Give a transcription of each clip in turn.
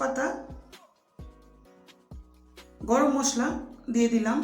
তেজপাতা গরম মশলা দিয়ে দিলাম।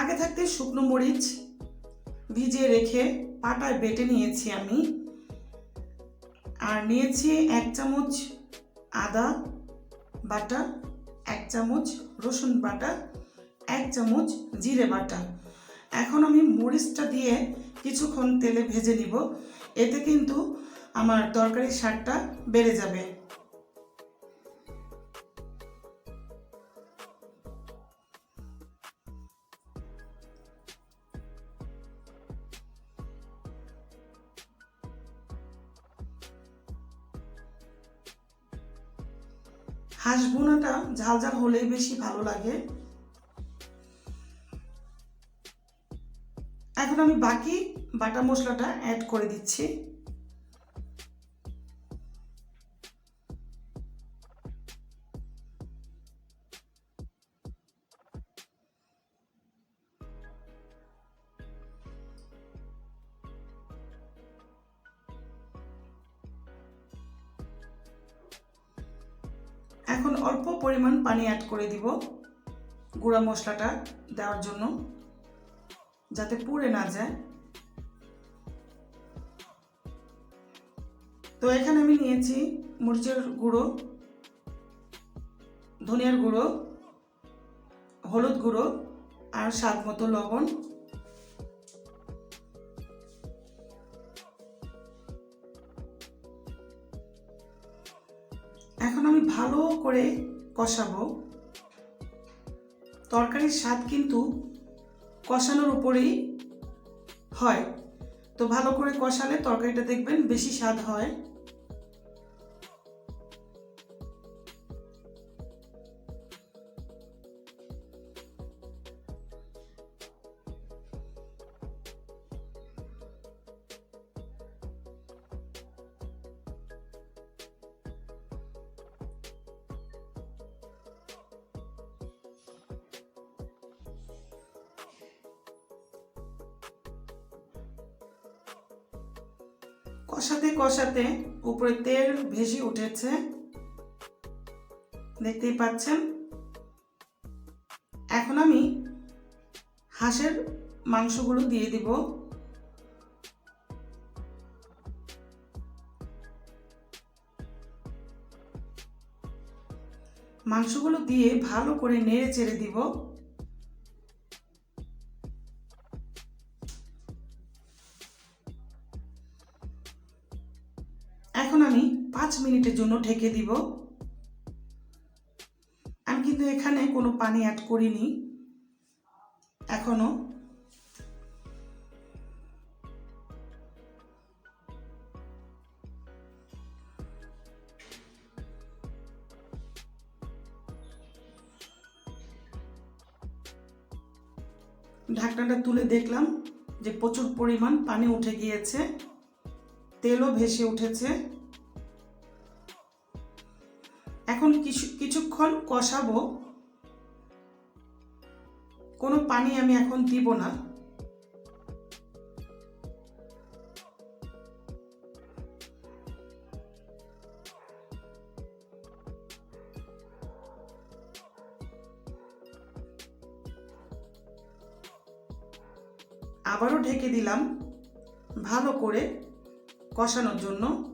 আগে থাকতে শুকনো মরিচ ভিজিয়ে রেখে পাটায় বেটে নিয়েছি আমি। আর নিয়েছি এক চামচ আদা বাটা, এক চামচ রসুন বাটা, এক চামচ জিরে বাটা। এখন আমি মরিচটা দিয়ে কিছুক্ষণ তেলে ভেজে নিব। এতে কিন্তু আমার তরকারির স্বাদটা বেড়ে যাবে। হাঁস বোনাটা ঝাল ঝাল হলেই বেশি ভালো লাগে। এখন আমি বাকি বাটা মশলাটা অ্যাড করে দিচ্ছি। এখন অল্প পরিমাণ পানি অ্যাড করে দিব গুঁড়া মশলাটা দেওয়ার জন্য, যাতে পুড়ে না যায়। তো এখানে আমি নিয়েছি মরিচের গুঁড়ো, ধনিয়ার গুঁড়ো, হলুদ গুঁড়ো আর স্বাদ মতো লবণ। এখন আমি ভালো করে কষাবো। তরকারির স্বাদ কিন্তু কষানোর উপরেই হয়। তো ভালো করে কষালে তরকারিটা দেখবেন বেশি স্বাদ হয়। কষাতে কষাতে উপরে তেল ভেসে উঠেছে। দেখতেই পাচ্ছেন। এখন আমি হাঁসের মাংসগুলো দিয়ে দিব। মাংসগুলো দিয়ে ভালো করে নেড়ে চেড়ে দিব। পাঁচ মিনিটের জন্য ঢেকে দিব। আমি কিন্তু এখানে কোনো পানি অ্যাড করিনি। এখনও। ঢাকনাটা তুলে দেখলাম যে প্রচুর পরিমাণ পানি উঠে গিয়েছে। তেলও ভেসে উঠেছে। এখন কিছু, কিছুক্ষণ কষাবো। কোনো পানি আমি এখন দিব না। আবারও ঢেকে দিলাম ভালো করে কষানোর জন্য।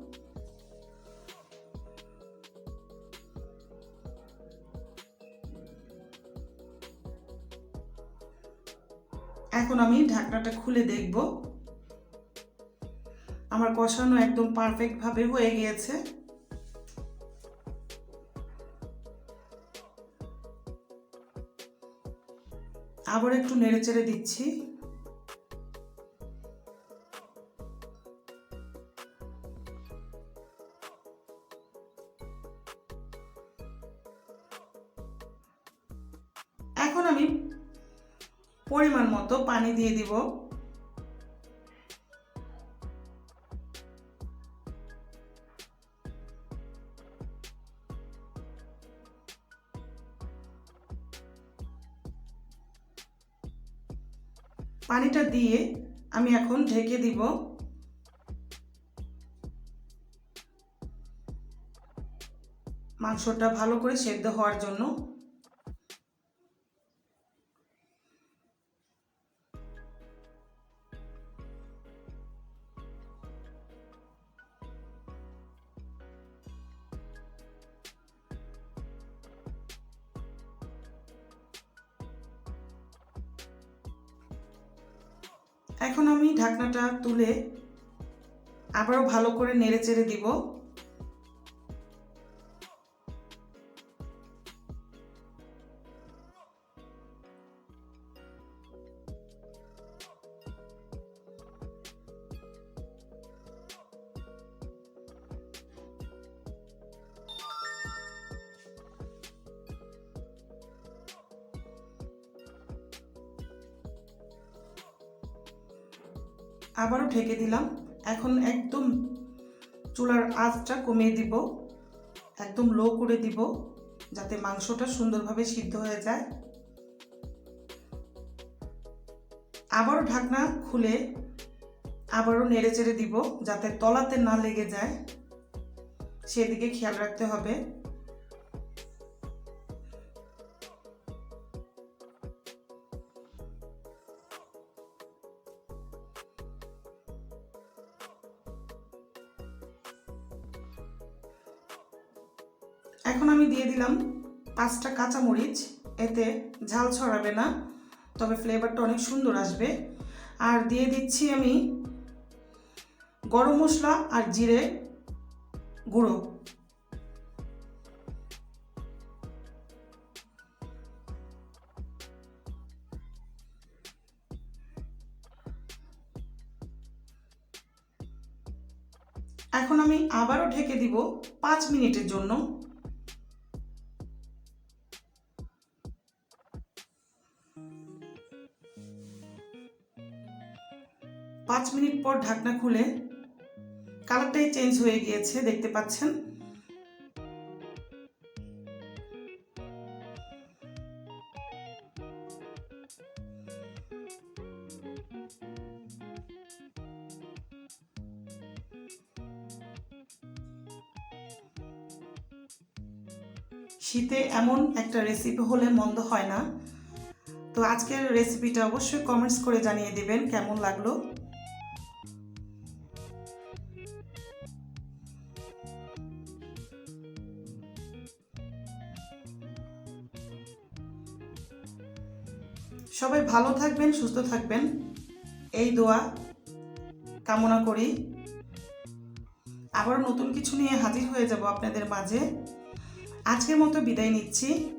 এখন আমি ঢাকনাটা খুলে দেখব। আমার কষানো একদম পারফেক্টভাবে হয়ে গিয়েছে। আবার একটু নেড়ে চেড়ে দিচ্ছি। এখন আমি পরিমাণ মতো পানি দিয়ে দিব। পানিটা দিয়ে আমি এখন ঢেকে দিব। মাংসটা ভালো করে সেদ্ধ হওয়ার জন্য এখন আমি ঢাকনাটা তুলে আবারও ভালো করে নেড়ে চেড়ে দিব। আবারও ঢেকে দিলাম। এখন একদম চুলার আঁচটা কমিয়ে দিব। একদম লো করে দিব যাতে মাংসটা সুন্দরভাবে সিদ্ধ হয়ে যায়। আবারও ঢাকনা খুলে আবারও নেড়ে চেড়ে দিব যাতে তলাতে না লেগে যায়। সেদিকে খেয়াল রাখতে হবে। পাঁচটা কাঁচামরিচ, এতে ঝাল ছড়াবে না, তবে ফ্লেভারটা অনেক সুন্দর আসবে। আর দিয়ে দিচ্ছি আমি গরম মশলা আর জিরে গুঁড়ো। এখন আমি আবারও ঢেকে দিব পাঁচ মিনিটের জন্য। মিনিট পর ঢাকনা খুলে কালারটাই চেঞ্জ হয়ে গিয়েছে, দেখতে পাচ্ছেন? শীতে এমন একটা রেসিপি হলে মন্দ হয় না। তো আজকের রেসিপিটা অবশ্যই কমেন্টস করে জানিয়ে দিবেন, কেমন লাগল? সবাই ভালো থাকবেন, সুস্থ থাকবেন। এই দোয়া কামনা করি। আবার নতুন কিছু নিয়ে হাজির হয়ে যাব আপনাদের মাঝে। আজকের মতো বিদায় নিচ্ছি।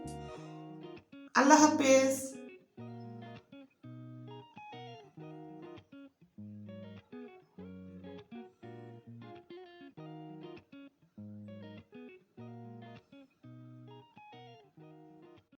আল্লাহ হাফেজ।